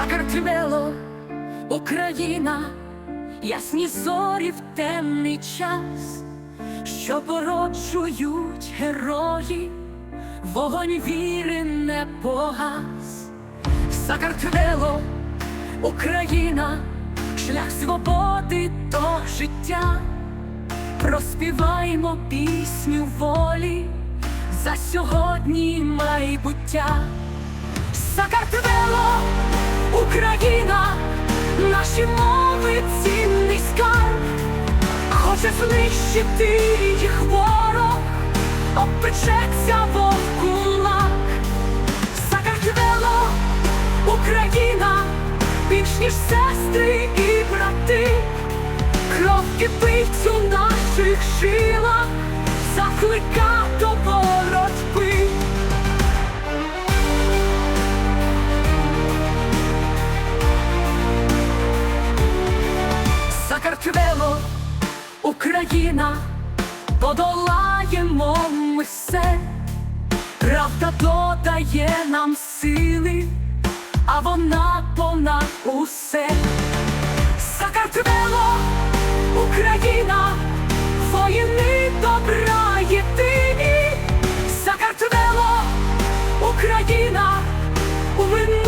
Сакартвело, Україна, ясні зорі в темний час, що породжують герої, вогонь віри не погас. Сакартвело, Україна, шлях свободи до життя. Проспіваймо пісню волі за сьогодні майбуття. Україна, наші мови цінний скарб, хоче знищити їх ворог, обпечеться вовкулак. Сакартвело, Україна, більш ніж сестри і брати, кров кипить у наших жилах, заклика Сакартвело, Україна, подолаємо ми все, правда додає нам сили, а вона понад усе. Сакартвело, Україна, воїни добра єдині. Сакартвело, Україна, у минулому